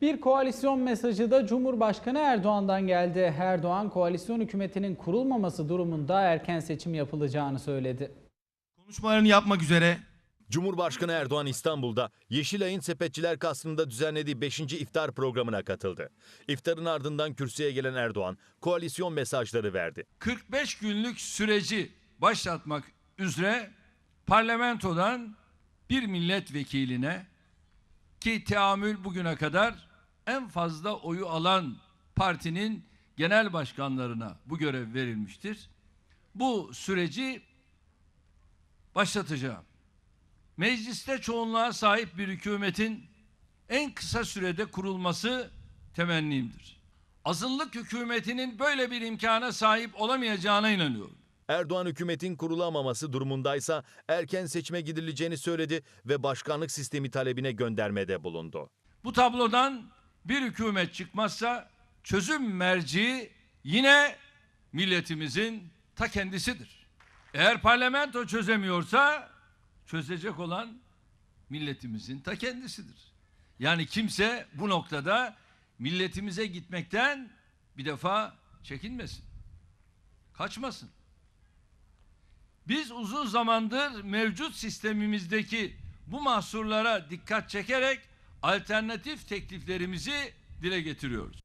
Bir koalisyon mesajı da Cumhurbaşkanı Erdoğan'dan geldi. Erdoğan koalisyon hükümetinin kurulmaması durumunda erken seçim yapılacağını söyledi. Konuşmalarını yapmak üzere Cumhurbaşkanı Erdoğan İstanbul'da Yeşilay'ın Sepetçiler Kasrı'nda düzenlediği 5. iftar programına katıldı. İftarın ardından kürsüye gelen Erdoğan koalisyon mesajları verdi. 45 günlük süreci başlatmak üzere parlamentodan bir milletvekiline ki teamül bugüne kadar en fazla oyu alan partinin genel başkanlarına bu görev verilmiştir. Bu süreci başlatacağım. Mecliste çoğunluğa sahip bir hükümetin en kısa sürede kurulması temennimdir. Azınlık hükümetinin böyle bir imkana sahip olamayacağına inanıyorum. Erdoğan hükümetin kurulamaması durumundaysa erken seçime gidileceğini söyledi ve başkanlık sistemi talebine göndermede bulundu. Bu tablodan bir hükümet çıkmazsa çözüm merci yine milletimizin ta kendisidir. Eğer parlamento çözemiyorsa çözecek olan milletimizin ta kendisidir. Yani kimse bu noktada milletimize gitmekten bir defa çekinmesin. Kaçmasın. Biz uzun zamandır mevcut sistemimizdeki bu mahsurlara dikkat çekerek alternatif tekliflerimizi dile getiriyoruz.